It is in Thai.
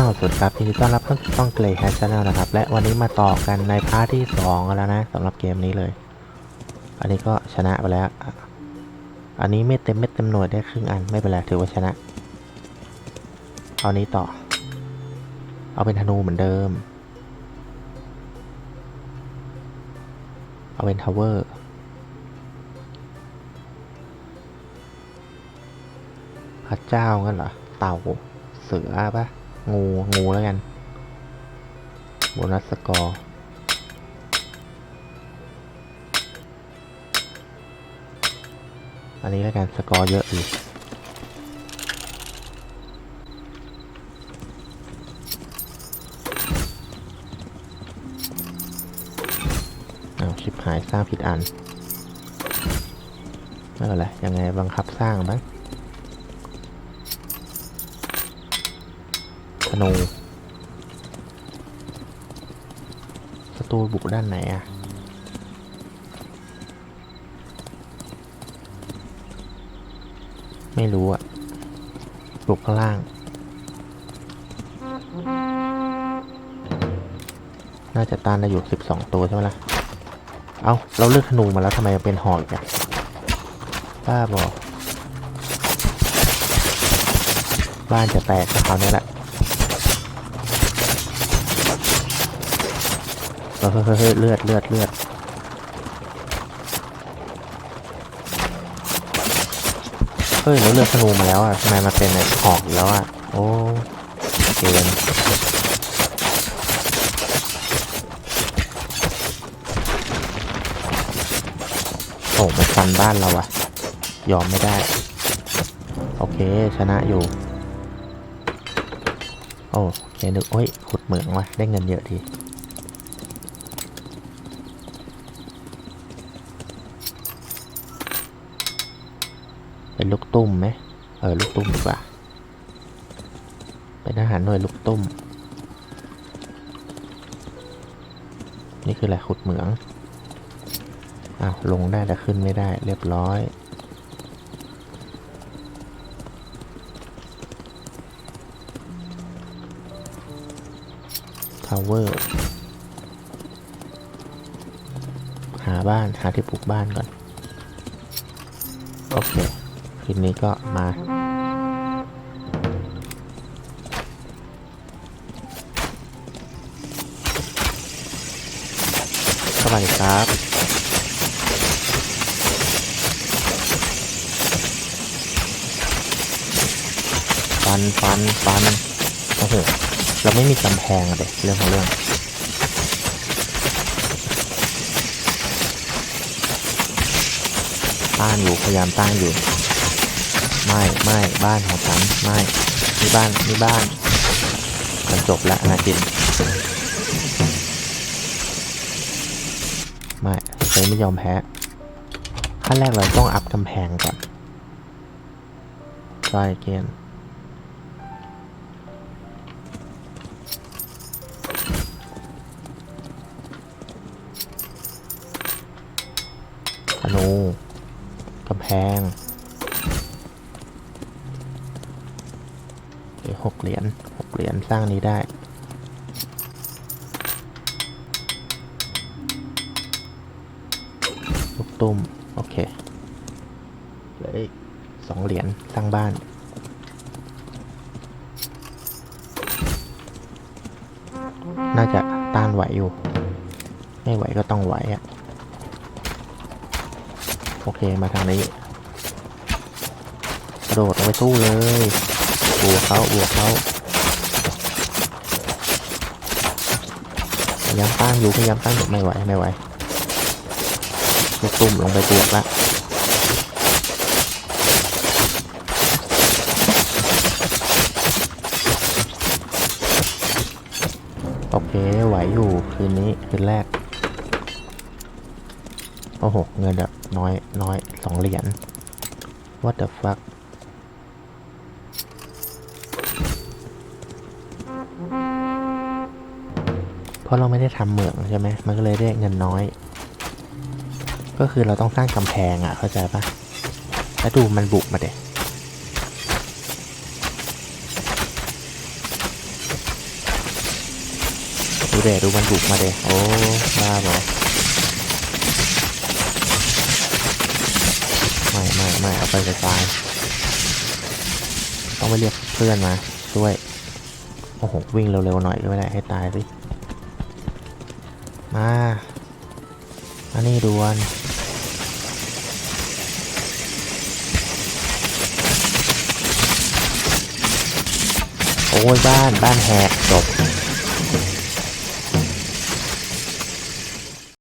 อ้าวสวัสดีครับยินดีต้อนรับเข้าสู่ช่องเกรย์แฮชแนลนะครับ และวันนี้มาต่อกันในพาร์ทที่2แล้วนะสำหรับเกมนี้เลย อันนี้ก็ชนะไปแล้ว อันนี้ไม่เต็มเม็ดเต็มหน่วยได้ครึ่งอันไม่เป็นไรถือว่าชนะ เอานี้ต่อ เอาเป็นธนูเหมือนเดิม เอาเป็นทาวเวอร์พระเจ้างั้นเหรอ เต่าเสือปะ งูงูแล้วกันโบนัสสกอร์อันนี้แล้วกันสกอร์เยอะดีกเอาชิบหายสร้างผิดอันไม่เป็นไรยังไงบังคับสร้างบ้าง ธนูศัตรูบุกด้านไหนอะไม่รู้อะบุกข้างล่าง น่าจะต้านได้อยู่สิบสองตัวใช่ไหมล่ะ เอาเราเลือกธนูมาแล้วทำไมมันเป็นหอกอีกอะบ้าบอกบ้านจะแตกก็คราวนี้แหละ เฮ้ยเฮ้ยเลือดเลือดเลือดเฮ้ยเราเลือกธนูมาแล้วอะทำไมมาเป็นไอ้หอกแล้วอะโอ้เกมโอ้มันฟันบ้านเราอะ ยอมไม่ได้ โอเคชนะอยู่ โอ้เดี๋ยวนึกโอ้ยขุดเหมืองว่ะได้เงินเยอะดี เป็นลูกตุ้มไหมเออลูกตุ้มดีกว่า เป็นอาหารหน่วยลูกตุ้ม นี่คืออะไรขุดเหมืองอ้าวลงได้แต่ขึ้นไม่ได้เรียบร้อย ทาวเวอร์ หาบ้าน หาที่ปลูกบ้านก่อน โอเค คืนนี้ก็มาสวัสดีครับ ฟันฟันฟันโอ้โหเราไม่มีกำแพงอะเด็เรื่องของเรื่องต้านอยู่พยายามต้านอยู่ ไม่ไม่บ้านของฉันไม่นี่บ้านนี่บ้านมันจบแล้วนะจินไม่เธอไม่ยอมแพ้ขั้นแรกเราต้องอัพกำแพงก่อนใช่เกนธนูกำแพง เดี๋ยว หกเหรียญหกเหรียญสร้างนี้ได้ ลูกตุ้ม โอเคเหลืออีกสองเหรียญสร้างบ้าน น่าจะต้านไหวอยู่ ไม่ไหวก็ต้องไหวอะโอเค มาทางนี้ กระโดดลงไปตู้เลย บวกเขาบวกเขาพยายามตั้งอยู่พยายามตั้งอยู่ไม่ไหวไม่ไหวลูกตุ่มลงไปบวกละโอเคไหวอยู่คืนนี้คืนแรกโอ้โหเงินแบบน้อยน้อยสองเหรียญ what the fuck เพราะเราไม่ได้ทำเหมืองใช่ไหมมันก็เลยได้เงินน้อย ก็คือเราต้องสร้างกำแพงอะเข้าใจปะแล้วดูมันบุกมาเด็ดูเดดูมันบุกมาเดโอ้บ้าบอไม่ไม่ไม่เอาไปกระจายต้องไปเรียกเพื่อนมาช่วย โอ้โห วิ่งเร็วๆหน่อยก็ไม่ได้ให้ตายสิ มาอันนี้ดวนโอ้ยบ้านบ้านแหกจบ